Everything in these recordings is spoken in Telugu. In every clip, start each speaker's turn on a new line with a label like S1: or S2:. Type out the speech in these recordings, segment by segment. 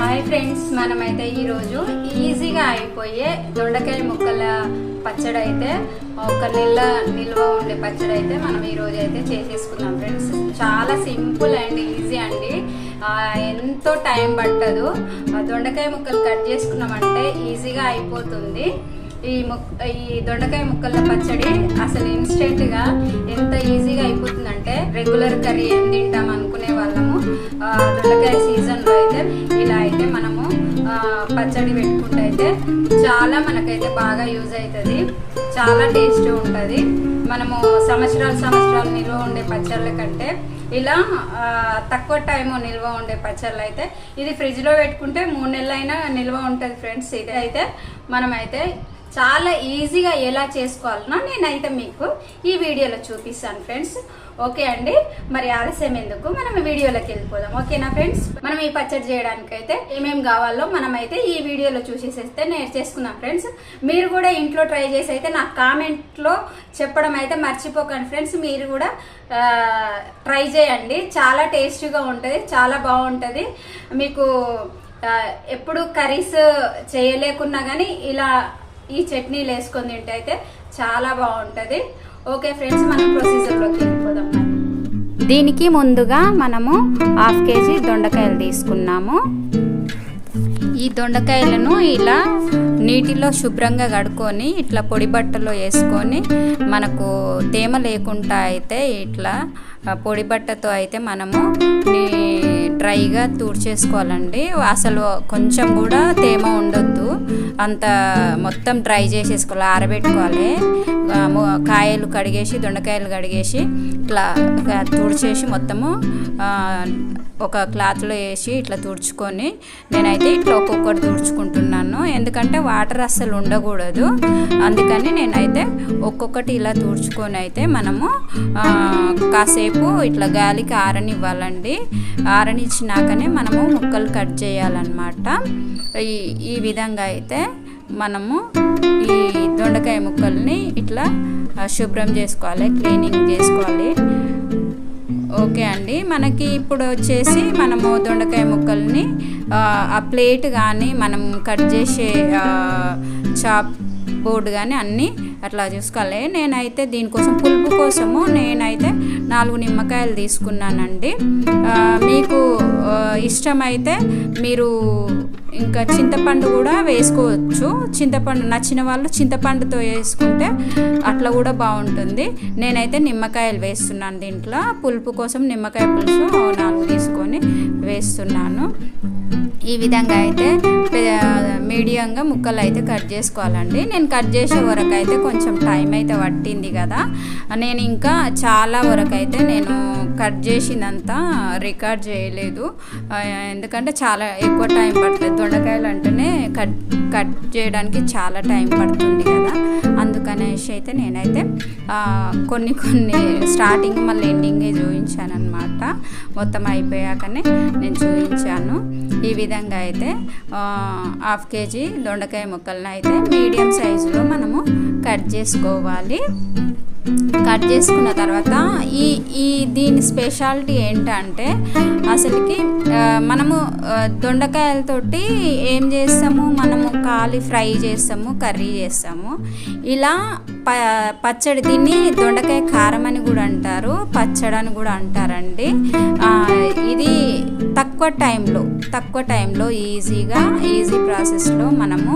S1: హాయ్ ఫ్రెండ్స్ మనమైతే ఈరోజు ఈజీగా అయిపోయే దొండకాయ ముక్కల పచ్చడి అయితే ఒక నెల నిల్వ ఉండే పచ్చడి అయితే మనం ఈరోజు అయితే చేసేసుకుందాం ఫ్రెండ్స్ చాలా సింపుల్ అండ్ ఈజీ అండి ఎంతో టైం పట్టదు దొండకాయ ముక్కలు కట్ చేసుకున్నామంటే ఈజీగా అయిపోతుంది ఈ ముక్ ఈ దొండకాయ ముక్కల పచ్చడి అసలు ఇన్స్టెంట్గా ఎంత ఈజీగా అయిపోతుందంటే రెగ్యులర్ కర్రీ ఏం తింటాం దొండకాయ సీజన్లో అయితే ఇలా అయితే మనము పచ్చడి పెట్టుకుంటే అయితే చాలా మనకైతే బాగా యూజ్ అవుతుంది చాలా టేస్ట్ ఉంటుంది మనము సంవత్సరాలు సంవత్సరాలు నిల్వ ఉండే పచ్చళ్ళ కంటే ఇలా తక్కువ టైము నిల్వ ఉండే పచ్చళ్ళు అయితే ఇది ఫ్రిడ్జ్లో పెట్టుకుంటే మూడు నెలలైనా నిల్వ ఉంటుంది ఫ్రెండ్స్ ఇది అయితే మనమైతే చాలా ఈజీగా ఎలా చేసుకోవాలనో నేనైతే మీకు ఈ వీడియోలో చూపిస్తాను ఫ్రెండ్స్ ఓకే అండి మరి ఆలస్యం ఎందుకు మనం వీడియోలోకి వెళ్ళిపోదాం ఓకేనా ఫ్రెండ్స్ మనం ఈ పచ్చడి చేయడానికి అయితే ఏమేమి కావాలో మనం అయితే ఈ వీడియోలో చూసేసేస్తే నేను చేసుకున్నాం ఫ్రెండ్స్ మీరు కూడా ఇంట్లో ట్రై చేసి అయితే నాకు కామెంట్లో చెప్పడం అయితే మర్చిపోకండి ఫ్రెండ్స్ మీరు కూడా ట్రై చేయండి చాలా టేస్టీగా ఉంటుంది చాలా బాగుంటుంది మీకు ఎప్పుడు కర్రీస్ చేయలేకున్నా కానీ ఇలా ఈ చట్నీలు వేసుకొని తింటే అయితే చాలా బాగుంటుంది ఓకే ఫ్రెండ్స్ మనం ప్రొసీజర్లోకి వెళ్ళిపోదాం దీనికి ముందుగా మనము హాఫ్ కేజీ దొండకాయలు తీసుకున్నాము ఈ దొండకాయలను ఇలా నీటిలో శుభ్రంగా కడుక్కొని ఇట్లా పొడి బట్టలో వేసుకొని మనకు తేమ లేకుండా అయితే ఇట్లా పొడి బట్టతో అయితే మనము డ్రైగా తూడ్చేసుకోవాలండి అసలు కొంచెం కూడా తేమ ఉండొద్దు అంత మొత్తం డ్రై చేసేసుకోవాలి ఆరబెట్టుకోవాలి కాయలు కడిగేసి దొండకాయలు కడిగేసి ఇట్లా తుడిచేసి మొత్తము ఒక క్లాత్లో వేసి ఇట్లా తుడుచుకొని నేనైతే ఇట్లా ఒక్కొక్కటి తుడుచుకుంటున్నాను ఎందుకంటే వాటర్ అస్సలు ఉండకూడదు అందుకని నేనైతే ఒక్కొక్కటి ఇలా తుడుచుకొని అయితే మనము కాసేపు కాసేపు ఇట్లా గాలికి ఆరనివ్వాలండి ఆరనిచ్చినాకనే మనము ముక్కలు కట్ చేయాలన్నమాట ఈ ఈ విధంగా అయితే మనము ఈ దొండకాయ ముక్కల్ని ఇట్లా శుభ్రం చేసుకోవాలి క్లీనింగ్ చేసుకోవాలి ఓకే అండి మనకి ఇప్పుడు వచ్చేసి మనము దొండకాయ ముక్కల్ని ఆ ప్లేట్ కానీ మనం కట్ చేసే చాప్ బోర్డు కానీ అన్నీ అట్లా చూసుకోవాలి నేనైతే దీనికోసం పులుపు కోసము నేనైతే నాలుగు నిమ్మకాయలు తీసుకున్నానండి మీకు ఇష్టమైతే మీరు ఇంకా చింతపండు కూడా వేసుకోవచ్చు చింతపండు నచ్చిన వాళ్ళు చింతపండుతో వేసుకుంటే అట్లా కూడా బాగుంటుంది నేనైతే నిమ్మకాయలు వేస్తున్నాను దీంట్లో పులుపు కోసం నిమ్మకాయ పులుసు నాలుగు తీసుకొని వేస్తున్నాను ఈ విధంగా అయితే మీడియంగా ముక్కలు అయితే కట్ చేసుకోవాలండి నేను కట్ చేసే వరకు అయితే కొంచెం టైం అయితే పట్టింది కదా నేను ఇంకా చాలా వరకు అయితే నేను కట్ చేసిందంతా రికార్డ్ చేయలేదు ఎందుకంటే చాలా ఎక్కువ టైం పట్టలేదు దొండకాయలు అంటేనే కట్ కట్ చేయడానికి చాలా టైం పడుతుంది కదా అందుకనేసి అయితే నేనైతే కొన్ని కొన్ని స్టార్టింగ్ మళ్ళీ ఎండింగే చూపించాను అనమాట మొత్తం అయిపోయాకనే నేను చూపించాను ఈ విధంగా విధంగా అయితే హాఫ్ కేజీ దొండకాయ ముక్కలను అయితే మీడియం సైజులో మనము కట్ చేసుకోవాలి కట్ చేసుకున్న తర్వాత ఈ ఈ దీని స్పెషాలిటీ ఏంటంటే అసలుకి మనము దొండకాయలతోటి ఏం చేస్తాము మనము కాలి ఫ్రై చేస్తాము కర్రీ చేస్తాము ఇలా ప పచ్చడి దీన్ని దొండకాయ కారం అని కూడా అంటారు పచ్చడి అని కూడా అంటారండి ఇది తక్కువ టైంలో తక్కువ టైంలో ఈజీగా ఈజీ ప్రాసెస్లో మనము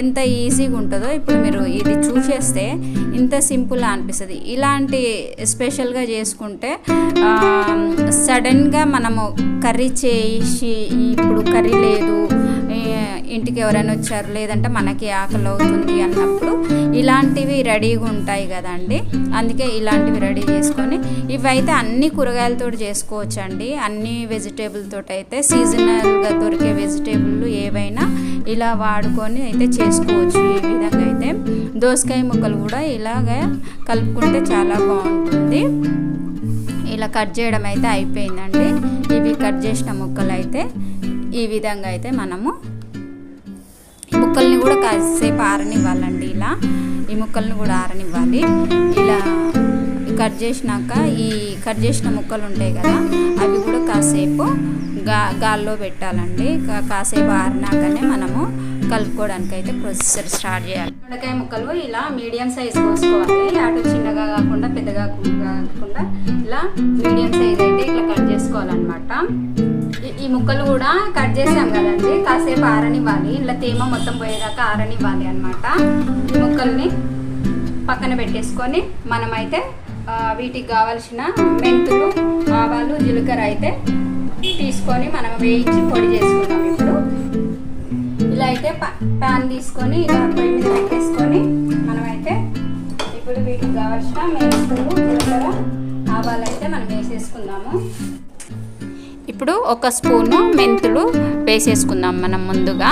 S1: ఎంత ఈజీగా ఉంటుందో ఇప్పుడు మీరు ఇది చూసేస్తే ఇంత సింపుల్గా అనిపిస్తుంది ఇలాంటి స్పెషల్గా చేసుకుంటే సడన్గా మనము కర్రీ చేసి ఇప్పుడు కర్రీ లేదు ఇంటికి ఎవరైనా వచ్చారు లేదంటే మనకి ఆకలి అవుతుంది అన్నప్పుడు ఇలాంటివి రెడీగా ఉంటాయి కదండి అందుకే ఇలాంటివి రెడీ చేసుకొని ఇవైతే అన్ని కూరగాయలతో చేసుకోవచ్చండి అన్ని తోటి అయితే సీజనల్గా దొరికే వెజిటేబుల్ ఏవైనా ఇలా వాడుకొని అయితే చేసుకోవచ్చు ఈ విధంగా అయితే దోసకాయ ముక్కలు కూడా ఇలాగే కలుపుకుంటే చాలా బాగుంటుంది ఇలా కట్ చేయడం అయితే అయిపోయిందండి ఇవి కట్ చేసిన ముక్కలు అయితే ఈ విధంగా అయితే మనము ముక్కల్ని కూడా కాసేపు ఆరనివ్వాలండి ఇలా ఈ ముక్కల్ని కూడా ఆరనివ్వాలి ఇలా కట్ చేసినాక ఈ కట్ చేసిన ముక్కలు ఉంటాయి కదా అవి కూడా కాసేపు గా గాల్లో పెట్టాలండి కాసేపు ఆరినాకనే మనము కలుపుకోవడానికి అయితే ప్రొసెసర్ స్టార్ట్ చేయాలి దొండకాయ ముక్కలు ఇలా మీడియం సైజ్ కోసుకోవాలి అటు చిన్నగా కాకుండా పెద్దగా కాకుండా ఇలా మీడియం సైజ్ అయితే ఇట్లా కట్ చేసుకోవాలన్నమాట ఈ ముక్కలు కూడా కట్ చేసాం కదండి కాసేపు ఆరనివ్వాలి ఇలా తేమ మొత్తం పోయేదాకా ఆరనివ్వాలి అనమాట ఈ ముక్కల్ని పక్కన పెట్టేసుకొని మనమైతే వీటికి కావలసిన మెంతులు ఆవాలు జీలకర్ర అయితే తీసుకొని మనం వేయించి పొడి చేసుకుంటాం ఇప్పుడు ఇలా అయితే ప్యాన్ తీసుకొని ఇలా పొయ్యి మీద పెట్టేసుకొని మనమైతే ఇప్పుడు వీటికి కావాల్సిన మెంతులు జీలకర్ర ఆవాలు అయితే మనం వేసేసుకుందాము ఇప్పుడు ఒక స్పూను మెంతులు వేసేసుకుందాం మనం ముందుగా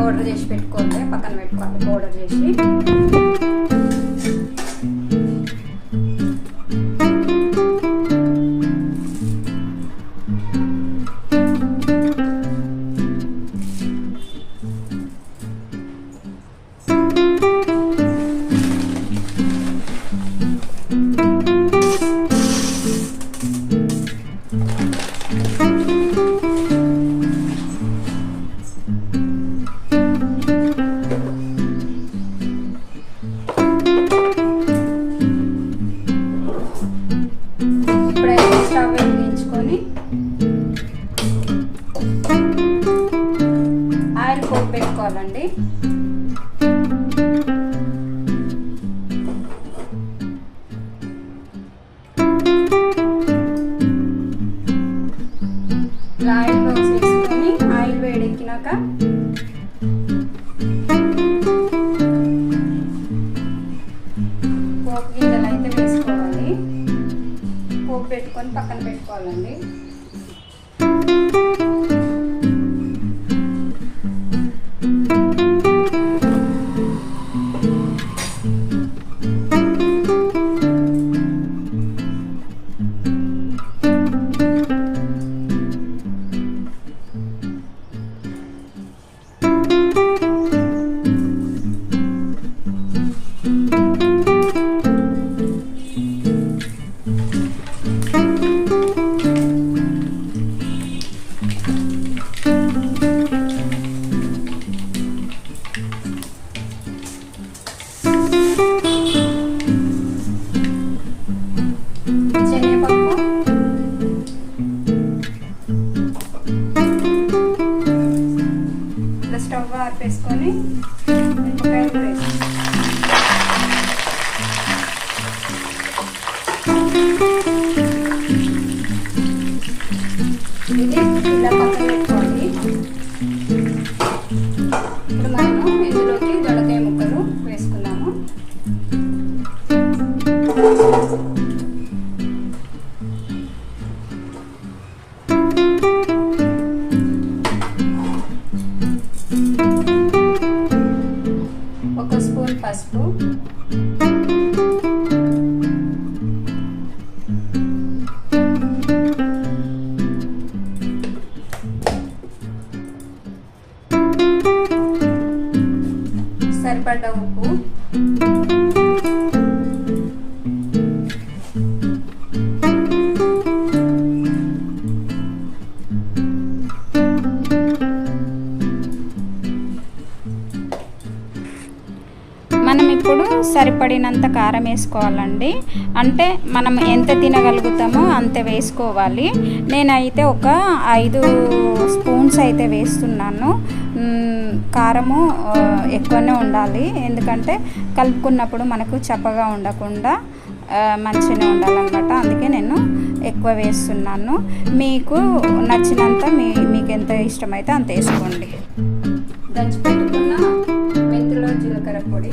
S1: పౌడర్ చేసి పెట్టుకోవాలి పక్కన పెట్టుకోవాలి పౌడర్ చేసి వేసుకున్నాక పోపు గింజలు అయితే వేసుకోవాలి పోపు పెట్టుకొని పక్కన పెట్టుకోవాలండి পাঁচ মিনিট পরে అంత కారం వేసుకోవాలండి అంటే మనం ఎంత తినగలుగుతామో అంత వేసుకోవాలి నేనైతే ఒక ఐదు స్పూన్స్ అయితే వేస్తున్నాను కారము ఎక్కువనే ఉండాలి ఎందుకంటే కలుపుకున్నప్పుడు మనకు చప్పగా ఉండకుండా మంచిగా ఉండాలన్నమాట అందుకే నేను ఎక్కువ వేస్తున్నాను మీకు నచ్చినంత మీ మీకు ఎంత ఇష్టమైతే అంత వేసుకోండి దంచిపెట్టుకున్న మెంతులో జీలకర్ర పొడి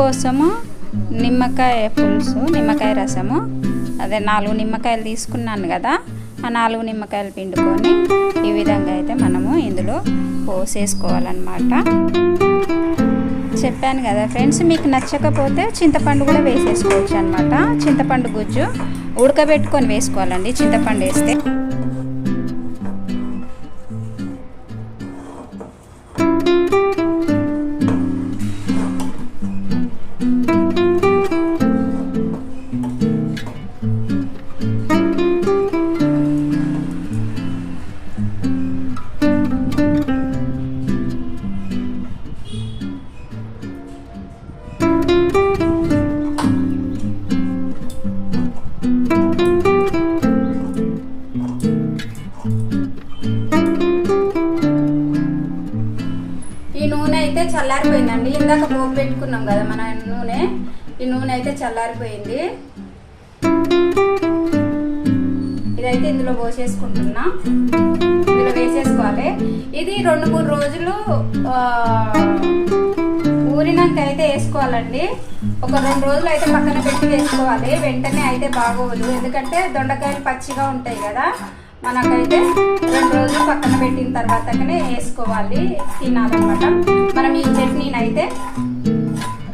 S1: కోసము నిమ్మకాయ పులుసు నిమ్మకాయ రసము అదే నాలుగు నిమ్మకాయలు తీసుకున్నాను కదా ఆ నాలుగు నిమ్మకాయలు పిండుకొని ఈ విధంగా అయితే మనము ఇందులో పోసేసుకోవాలన్నమాట చెప్పాను కదా ఫ్రెండ్స్ మీకు నచ్చకపోతే చింతపండు కూడా వేసేసుకోవచ్చు అనమాట చింతపండు గుజ్జు ఉడకబెట్టుకొని వేసుకోవాలండి చింతపండు వేస్తే పెట్టుకున్నాం కదా మన నూనె ఈ నూనె అయితే చల్లారిపోయింది ఇదైతే ఇందులో పోసేసుకుంటున్నా ఇందులో వేసేసుకోవాలి ఇది రెండు మూడు రోజులు ఊరినాక అయితే వేసుకోవాలండి ఒక రెండు రోజులు అయితే పక్కన పెట్టి వేసుకోవాలి వెంటనే అయితే బాగోదు ఎందుకంటే దొండకాయలు పచ్చిగా ఉంటాయి కదా మనకైతే రెండు రోజులు పక్కన పెట్టిన తర్వాతనే వేసుకోవాలి తినాలన్నమాట మనం ఈ చట్నీని అయితే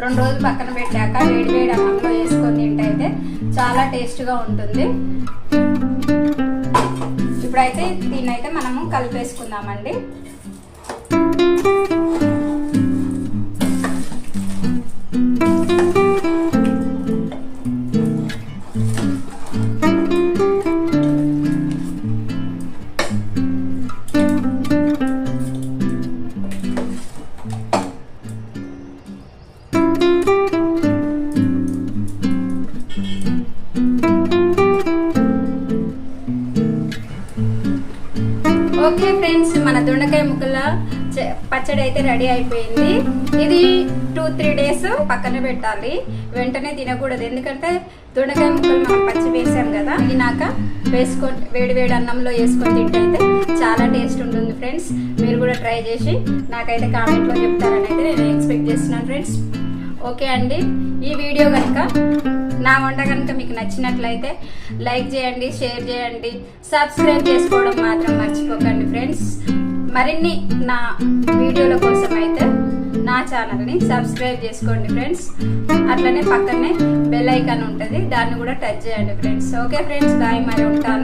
S1: రెండు రోజులు పక్కన పెట్టాక వేడి వేడి అన్నంలో వేసుకొని తింటే చాలా టేస్ట్గా ఉంటుంది ఇప్పుడైతే దీన్నైతే మనము కలిపేసుకుందామండి ముక్కల పచ్చడి అయితే రెడీ అయిపోయింది ఇది టూ త్రీ డేస్ పక్కన పెట్టాలి వెంటనే తినకూడదు ఎందుకంటే దొండకాయ ముక్కలు మనం పచ్చి వేసాం కదా తినాక వేసుకొని వేడి వేడి అన్నంలో వేసుకొని తింటే చాలా టేస్ట్ ఉంటుంది ఫ్రెండ్స్ మీరు కూడా ట్రై చేసి నాకైతే కామెంట్లో చెప్తారని అయితే నేను ఎక్స్పెక్ట్ చేస్తున్నాను ఫ్రెండ్స్ ఓకే అండి ఈ వీడియో కనుక నా వంట కనుక మీకు నచ్చినట్లయితే లైక్ చేయండి షేర్ చేయండి సబ్స్క్రైబ్ చేసుకోవడం మాత్రం మర్చిపోకండి ఫ్రెండ్స్ మరిన్ని నా వీడియోల కోసం అయితే నా ఛానల్ని సబ్స్క్రైబ్ చేసుకోండి ఫ్రెండ్స్ అట్లనే పక్కనే బెల్ ఐకాన్ ఉంటుంది దాన్ని కూడా టచ్ చేయండి ఫ్రెండ్స్ ఓకే ఫ్రెండ్స్ బాయ్ మరి ఉంటాను